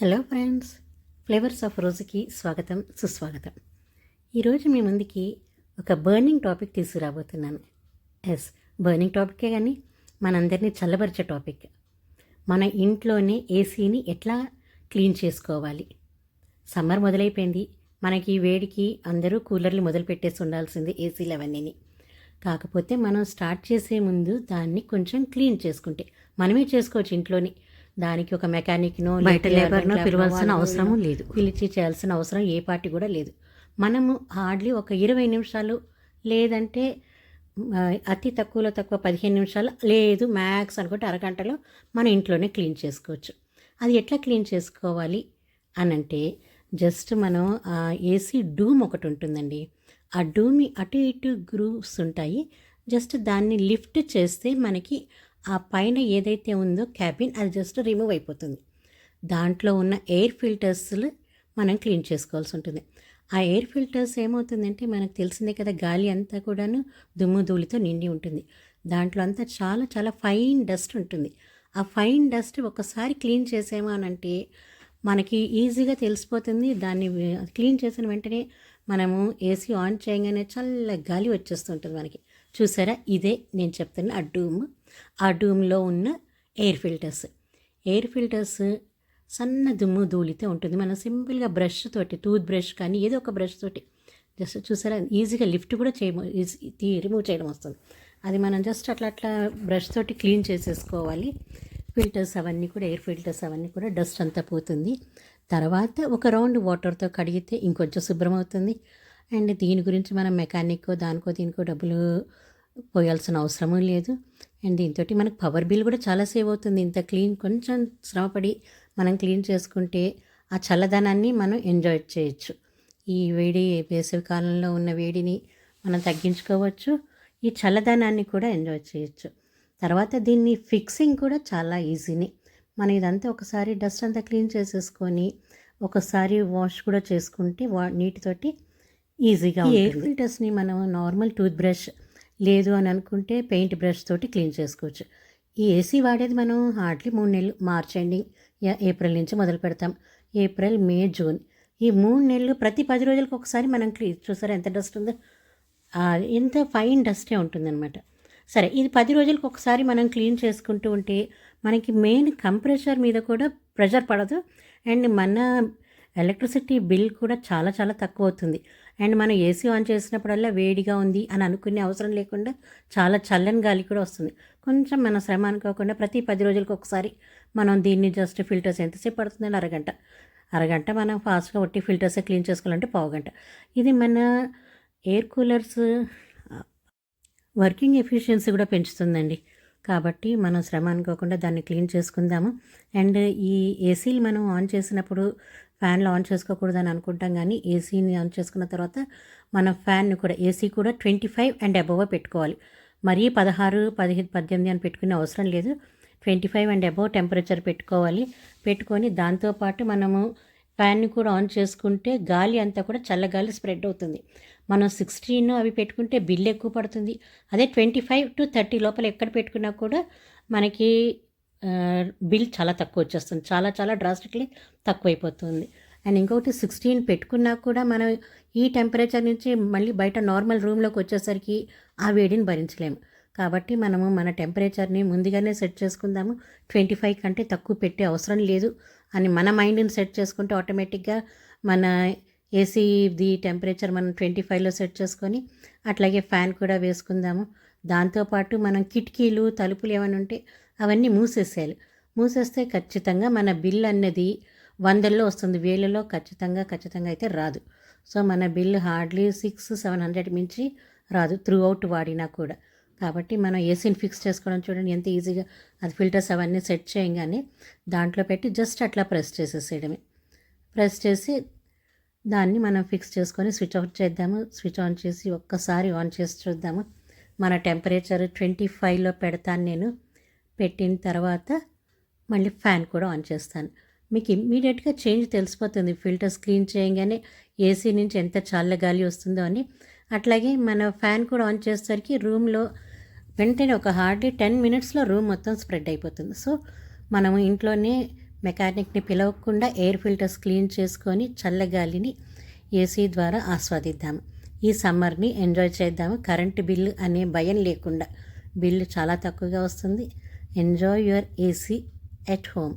Hello friends flavours of రోజుకి స్వాగతం సుస్వాగతం. ఈరోజు మీ ముందుకి ఒక బర్నింగ్ టాపిక్ తీసుకురాబోతున్నాను. ఎస్ బర్నింగ్ టాపికే కానీ మనందరినీ చల్లబరిచే టాపిక్ మన ఇంట్లోనే ఏసీని ఎట్లా క్లీన్ చేసుకోవాలి? సమ్మర్ మొదలైపోయింది. మనకి వేడికి అందరూ కూలర్లు మొదలు పెట్టేసి ఉండాల్సింది ఏసీలు అవన్నీని కాకపోతే మనం స్టార్ట్ చేసే ముందు దాన్ని కొంచెం క్లీన్ చేసుకుంటే మనమే చేసుకోవచ్చు ఇంట్లోనే. దానికి ఒక మెకానిక్నో బయట లేబర్నో పిలవాల్సిన అవసరము లేదు. పిలిచి చేయాల్సిన అవసరం ఏ పార్టీ కూడా లేదు. మనము హార్డ్లీ ఒక ఇరవై నిమిషాలు లేదంటే అతి తక్కువలో తక్కువ పదిహేను నిమిషాలు లేదు మ్యాక్స్ అనుకుంటే అరగంటలో మన ఇంట్లోనే క్లీన్ చేసుకోవచ్చు. అది ఎట్లా క్లీన్ చేసుకోవాలి అని అంటే జస్ట్ మనం ఏసీ డూమ్ ఒకటి ఉంటుందండి. ఆ డూమ్ని అటు ఇటు గ్రూవ్స్ ఉంటాయి. జస్ట్ దాన్ని లిఫ్ట్ చేస్తే మనకి ఆ పైన ఏదైతే ఉందో క్యాబిన్ అది జస్ట్ రిమూవ్ అయిపోతుంది. దాంట్లో ఉన్న ఎయిర్ ఫిల్టర్స్లు మనం క్లీన్ చేసుకోవాల్సి ఉంటుంది. ఆ ఎయిర్ ఫిల్టర్స్ ఏమవుతుందంటే మనకు తెలిసిందే కదా గాలి అంతా కూడాను దుమ్ము ధూళితో నిండి ఉంటుంది. దాంట్లో అంతా చాలా చాలా ఫైన్ డస్ట్ ఉంటుంది. ఆ ఫైన్ డస్ట్ ఒకసారి క్లీన్ చేసామో అని అంటే మనకి ఈజీగా తెలిసిపోతుంది. దాన్ని క్లీన్ చేసిన వెంటనే మనము ఏసీ ఆన్ చేయగానే చల్ల గాలి వచ్చేస్తుంటుంది మనకి. చూసారా? ఇదే నేను చెప్తున్న ఆ డూమ్. ఆ డూమ్లో ఉన్న ఎయిర్ ఫిల్టర్స్. ఎయిర్ ఫిల్టర్స్ సన్న దుమ్ము ధూళితే ఉంటుంది. మనం సింపుల్గా బ్రష్ తోటి టూత్ బ్రష్ కానీ ఏదో ఒక బ్రష్ తోటి జస్ట్ చూసారా? ఈజీగా లిఫ్ట్ కూడా చేయము రిమూవ్ చేయడం వస్తుంది. అది మనం జస్ట్ అట్లా అట్లా బ్రష్ తోటి క్లీన్ చేసేసుకోవాలి. ఫిల్టర్స్ అవన్నీ కూడా ఎయిర్ ఫిల్టర్స్ అవన్నీ కూడా డస్ట్ అంతా పోతుంది. తర్వాత ఒక రౌండ్ వాటర్తో కడిగితే ఇంకొంచెం శుభ్రం అవుతుంది అండ్ దీని గురించి మనం మెకానిక్కో దానికో దీనికో డబ్బులు పోయాల్సిన అవసరము లేదు. అండ్ దీంతో మనకు పవర్ బిల్ కూడా చాలా సేవ్ అవుతుంది. ఇంత క్లీన్ కొంచెం శ్రమపడి మనం క్లీన్ చేసుకుంటే ఆ చల్లదనాన్ని మనం ఎంజాయ్ చేయొచ్చు. ఈ వేడి వేసవి కాలంలో ఉన్న వేడిని మనం తగ్గించుకోవచ్చు. ఈ చల్లదనాన్ని కూడా ఎంజాయ్ చేయొచ్చు. తర్వాత దీన్ని ఫిక్సింగ్ కూడా చాలా ఈజీని. మనం ఇదంతా ఒకసారి డస్ట్ అంతా క్లీన్ చేసేసుకొని ఒకసారి వాష్ కూడా చేసుకుంటే వా నీటితోటి ఈజీగా ఎయిర్ ఫిల్టర్స్ని మనం నార్మల్ టూత్ బ్రష్ లేదు అని అనుకుంటే పెయింట్ బ్రష్ తోటి క్లీన్ చేసుకోవచ్చు. ఈ ఏసీ వాడేది మనం హార్డ్లీ మూడు నెలలు మార్చ్ ఎండింగ్ యా ఏప్రిల్ నుంచి మొదలు పెడతాం. April May June. ఈ మూడు నెలలు ప్రతి పది రోజులకు ఒకసారి మనం క్లీన్ చూసారా ఎంత డస్ట్ ఉందో? ఎంత ఫైన్ డస్టే ఉంటుందన్నమాట. సరే ఇది పది రోజులకు ఒకసారి మనం క్లీన్ చేసుకుంటూ ఉంటే మనకి మెయిన్ కంప్రెషర్ మీద కూడా ప్రెషర్ పడదు. అండ్ మన ఎలక్ట్రిసిటీ బిల్ కూడా చాలా చాలా తక్కువ అవుతుంది అండ్ మనం ఏసీ ఆన్ చేసినప్పుడల్లా వేడిగా ఉంది అని అనుకునే అవసరం లేకుండా చాలా చల్లని గాలి కూడా వస్తుంది. కొంచెం మన శ్రమ అనుకోకుండా ప్రతి పది రోజులకు ఒకసారి మనం దీన్ని జస్ట్ ఫిల్టర్స్ ఎంతసేపు పడుతుందని అరగంట. అరగంట మనం ఫాస్ట్గా ఒట్టి ఫిల్టర్స్ క్లీన్ చేసుకోవాలంటే పావుగంట. ఇది మన ఎయిర్ కూలర్స్ వర్కింగ్ ఎఫిషియన్సీ కూడా పెంచుతుందండి. కాబట్టి మనం శ్రమ అనుకోకుండా దాన్ని క్లీన్ చేసుకుందాము. అండ్ ఈ ఏసీలు మనం ఆన్ చేసినప్పుడు ఫ్యాన్లు ఆన్ చేసుకోకూడదని అనుకుంటాం కానీ ఏసీని ఆన్ చేసుకున్న తర్వాత మనం ఫ్యాన్ కూడా ఏసీ కూడా ట్వంటీ ఫైవ్ అండ్ అబవ్ పెట్టుకోవాలి. మరీ పదహారు పదిహేను పద్దెనిమిది అని పెట్టుకునే అవసరం లేదు. Twenty five and above temperature పెట్టుకోవాలి. పెట్టుకొని దాంతోపాటు మనము ఫ్యాన్ని కూడా ఆన్ చేసుకుంటే గాలి అంతా కూడా చల్లగాలి స్ప్రెడ్ అవుతుంది. మనం సిక్స్టీన్ అవి పెట్టుకుంటే బిల్ ఎక్కువ పడుతుంది. అదే ట్వంటీ ఫైవ్ టు థర్టీ లోపల ఎక్కడ పెట్టుకున్నా కూడా మనకి బిల్ చాలా తక్కువ వచ్చేస్తుంది. చాలా చాలా డ్రాస్టిక్లీ తక్కువైపోతుంది. అండ్ ఇంకొకటి సిక్స్టీన్ పెట్టుకున్నా కూడా మనం ఈ టెంపరేచర్ నుంచి మళ్ళీ బయట నార్మల్ రూమ్లోకి వచ్చేసరికి ఆ వేడిని భరించలేము. కాబట్టి మనము మన టెంపరేచర్ని ముందుగానే సెట్ చేసుకుందాము. ట్వంటీ ఫైవ్ కంటే తక్కువ పెట్టే అవసరం లేదు. అని మన మైండ్ని సెట్ చేసుకుంటే ఆటోమేటిక్గా మన ఏసీది టెంపరేచర్ మనం ట్వంటీ ఫైవ్లో సెట్ చేసుకొని అట్లాగే ఫ్యాన్ కూడా వేసుకుందాము. దాంతోపాటు మనం కిటికీలు తలుపులు ఏమైనా ఉంటే అవన్నీ మూసేసేయాలి. మూసేస్తే ఖచ్చితంగా మన బిల్ అన్నది వందల్లో వస్తుంది. వేలలో ఖచ్చితంగా ఖచ్చితంగా అయితే రాదు. సో మన bill hardly six seven hundred మించి రాదు త్రూ అవుట్ వాడినా కూడా. కాబట్టి మనం ఏసీని ఫిక్స్ చేసుకోవడం చూడండి ఎంత ఈజీగా అది ఫిల్టర్స్ అవన్నీ సెట్ చేయగానే దాంట్లో పెట్టి జస్ట్ అట్లా ప్రెస్ చేసేసేయడమే. ప్రెస్ చేసి దాన్ని మనం ఫిక్స్ చేసుకొని స్విచ్ ఆఫ్ చేద్దాము. స్విచ్ ఆన్ చేసి ఒక్కసారి ఆన్ చేసి చూద్దాము. మన టెంపరేచర్ ట్వంటీ ఫైవ్లో పెడతాను నేను. పెట్టిన తర్వాత మళ్ళీ ఫ్యాన్ కూడా ఆన్ చేస్తాను. మీకు ఇమ్మీడియట్గా చేంజ్ తెలిసిపోతుంది. ఫిల్టర్స్ క్లీన్ చేయగానే ఏసీ నుంచి ఎంత చల్ల గాలి వస్తుందో అని. అట్లాగే మన ఫ్యాన్ కూడా ఆన్ చేసేసరికి రూమ్లో వెంటనే ఒక హార్డ్లీ టెన్ మినిట్స్లో రూమ్ మొత్తం స్ప్రెడ్ అయిపోతుంది. సో మనము ఇంట్లోనే మెకానిక్ని పిలవకుండా ఎయిర్ ఫిల్టర్స్ క్లీన్ చేసుకొని చల్లగాలిని ఏసీ ద్వారా ఆస్వాదిద్దాము. ఈ సమ్మర్ని ఎంజాయ్ చేద్దాము. కరెంటు బిల్లు అనే భయం లేకుండా. బిల్లు చాలా తక్కువగా వస్తుంది. Enjoy your AC at home.